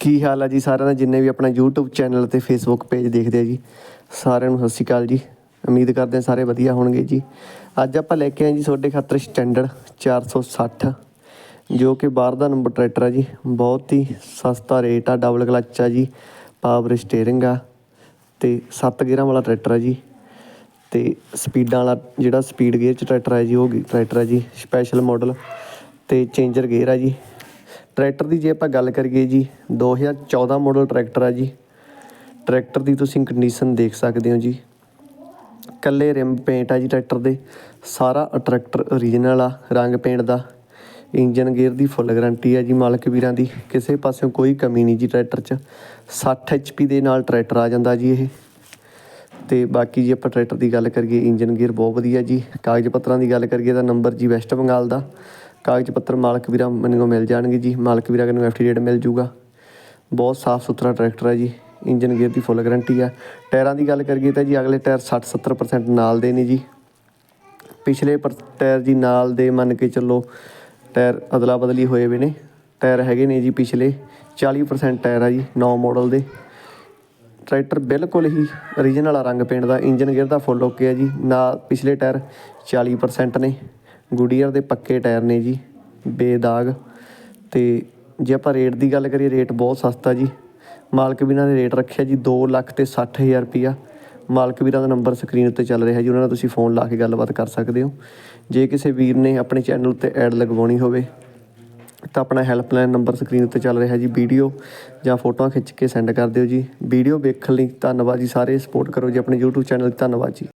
ਕੀ ਹਾਲ ਆ ਜੀ ਸਾਰਿਆਂ ਦਾ? ਜਿੰਨੇ ਵੀ ਆਪਣਾ YouTube ਚੈਨਲ ਤੇ Facebook ਪੇਜ ਦੇਖਦੇ ਆ ਜੀ, ਸਾਰਿਆਂ ਨੂੰ ਸਤਿ ਸ਼੍ਰੀ ਅਕਾਲ ਜੀ। ਉਮੀਦ ਕਰਦੇ ਹਾਂ ਸਾਰੇ ਵਧੀਆ ਹੋਣਗੇ ਜੀ। ਅੱਜ ਆਪਾਂ ਲੈ ਕੇ ਆਏ ਜੀ ਤੁਹਾਡੇ ਖਾਤਰ ਸਟੈਂਡਰਡ 460 ਜੋ ਕਿ ਬਾਹਰ ਦਾ ਨੰਬਰ ਟਰੈਕਟਰ ਆ ਜੀ। ਬਹੁਤ ਹੀ ਸਸਤਾ ਰੇਟ ਆ ਡਬਲ ਕਲੱਚ ਆ ਜੀ ਪਾਵਰ ਸਟੀਅਰਿੰਗ ਆ ਤੇ 7 ਗੇਅਰਾਂ ਵਾਲਾ ਟਰੈਕਟਰ ਆ ਜੀ। ਤੇ ਸਪੀਡਾਂ ਵਾਲਾ ਜਿਹੜਾ ਸਪੀਡ ਗੇਅਰ ਚ ਟਰੈਕਟਰ ਹੈ ਜੀ, ਉਹ ਗੇ- ਟਰੈਕਟਰ ਹੈ ਜੀ ਸਪੈਸ਼ਲ ਮਾਡਲ ਤੇ ਚੇਂਜਰ ਗੇਅਰ ਆ ਜੀ। ਟਰੈਕਟਰ ਦੀ ਜੇ ਆਪਾਂ ਗੱਲ ਕਰੀਏ ਜੀ 2014 ਮਾਡਲ ਟਰੈਕਟਰ ਆ ਜੀ। ਟਰੈਕਟਰ ਦੀ ਤੁਸੀਂ ਕੰਡੀਸ਼ਨ ਦੇਖ ਸਕਦੇ ਹੋ ਜੀ। ਕੱਲੇ ਰਿਮ ਪੇਂਟ ਆ ਜੀ ਟਰੈਕਟਰ ਦੇ। ਸਾਰਾ ਟਰੈਕਟਰ ਓਰੀਜਨਲ ਆ, ਰੰਗ ਪੇਂਟ ਦਾ। ਇੰਜਨ ਗੇਅਰ ਦੀ ਫੁੱਲ ਗਾਰੰਟੀ ਆ ਜੀ ਮਾਲਕ ਵੀਰਾਂ ਦੀ। ਕਿਸੇ ਪਾਸਿਓਂ ਕੋਈ ਕਮੀ ਨਹੀਂ ਜੀ ਟਰੈਕਟਰ 'ਚ। 60 HP ਦੇ ਨਾਲ ਟਰੈਕਟਰ ਆ ਜਾਂਦਾ ਜੀ ਇਹ। ਤੇ ਬਾਕੀ ਜੇ ਆਪਾਂ ਟਰੈਕਟਰ ਦੀ ਗੱਲ ਕਰੀਏ, ਇੰਜਨ ਗੇਅਰ ਬਹੁਤ ਵਧੀਆ ਜੀ। ਕਾਗਜ਼ ਪੱਤਰਾਂ ਦੀ ਗੱਲ ਕਰੀਏ ਤਾਂ ਨੰਬਰ ਜੀ ਵੈਸਟ ਬੰਗਾਲ ਦਾ। ਕਾਗਜ਼ ਪੱਤਰ ਮਾਲਕ ਵੀਰਾ ਮੈਨੂੰ ਮਿਲ ਜਾਣਗੇ ਜੀ। ਮਾਲਕ ਵੀਰਾ ਨੂੰ ਐਫਟੀ ਰੇਟ ਮਿਲ ਜੂਗਾ। ਬਹੁਤ ਸਾਫ਼ ਸੁਥਰਾ ਟਰੈਕਟਰ ਹੈ ਜੀ। ਇੰਜਨ ਗੇਅਰ ਦੀ ਫੁੱਲ ਗਾਰੰਟੀ ਆ। ਟਾਇਰਾਂ ਦੀ ਗੱਲ ਕਰੀਏ ਤਾਂ ਜੀ, ਅਗਲੇ ਟਾਇਰ 60 70% ਨਾਲ ਦੇ ਨੇ ਜੀ। ਪਿਛਲੇ ਪਰ ਟਾਇਰ ਜੀ ਨਾਲ ਦੇ ਮੰਨ ਕੇ ਚੱਲੋ ਟਾਇਰ ਅਦਲਾ ਬਦਲੀ ਹੋਏ ਵੇ ਨੇ। ਟਾਇਰ ਹੈਗੇ ਨੇ ਜੀ ਪਿਛਲੇ। 40% ਟਾਇਰ ਆ ਜੀ 9 ਮਾਡਲ ਦੇ। ਟਰੈਕਟਰ ਬਿਲਕੁਲ ਹੀ ਓਰੀਜਨਲ ਵਾਲਾ ਰੰਗ ਪੇਂਟ ਦਾ। ਇੰਜਨ ਗੇਅਰ ਦਾ ਫੁੱਲ ਓਕੇ ਆ ਜੀ। ਨਾਲ ਪਿਛਲੇ ਟਾਇਰ 40% ਨੇ। ਗੁਡੀਅਰ ਦੇ ਪੱਕੇ ਟਾਇਰ ਨੇ ਜੀ, ਬੇਦਾਗ। ਅਤੇ ਜੇ ਆਪਾਂ ਰੇਟ ਦੀ ਗੱਲ ਕਰੀਏ, ਰੇਟ ਬਹੁਤ ਸਸਤਾ ਜੀ। ਮਾਲਕ ਵੀਰਾਂ ਨੇ ਰੇਟ ਰੱਖਿਆ ਜੀ ਦੋ ਲੱਖ ਅਤੇ ਸੱਠ ਹਜ਼ਾਰ ਰੁਪਈਆ ਮਾਲਕ ਵੀਰਾਂ ਦਾ ਨੰਬਰ ਸਕਰੀਨ ਉੱਤੇ ਚੱਲ ਰਿਹਾ ਜੀ, ਉਹਨਾਂ ਨਾਲ ਤੁਸੀਂ ਫੋਨ ਲਾ ਕੇ ਗੱਲਬਾਤ ਕਰ ਸਕਦੇ ਹੋ। ਜੇ ਕਿਸੇ ਵੀਰ ਨੇ ਆਪਣੇ ਚੈਨਲ ਉੱਤੇ ਐਡ ਲਗਵਾਉਣੀ ਹੋਵੇ, ਤਾਂ ਆਪਣਾ ਹੈਲਪਲਾਈਨ ਨੰਬਰ ਸਕਰੀਨ ਉੱਤੇ ਚੱਲ ਰਿਹਾ ਜੀ, ਵੀਡੀਓ ਜਾਂ ਫੋਟੋਆਂ ਖਿੱਚ ਕੇ ਸੈਂਡ ਕਰ ਦਿਓ ਜੀ। ਵੀਡੀਓ ਵੇਖਣ ਲਈ ਧੰਨਵਾਦ ਜੀ, ਸਾਰੇ ਸਪੋਰਟ ਕਰੋ ਜੀ, ਆਪਣੇ YouTube ਚੈਨਲ ਧੰਨਵਾਦ ਜੀ।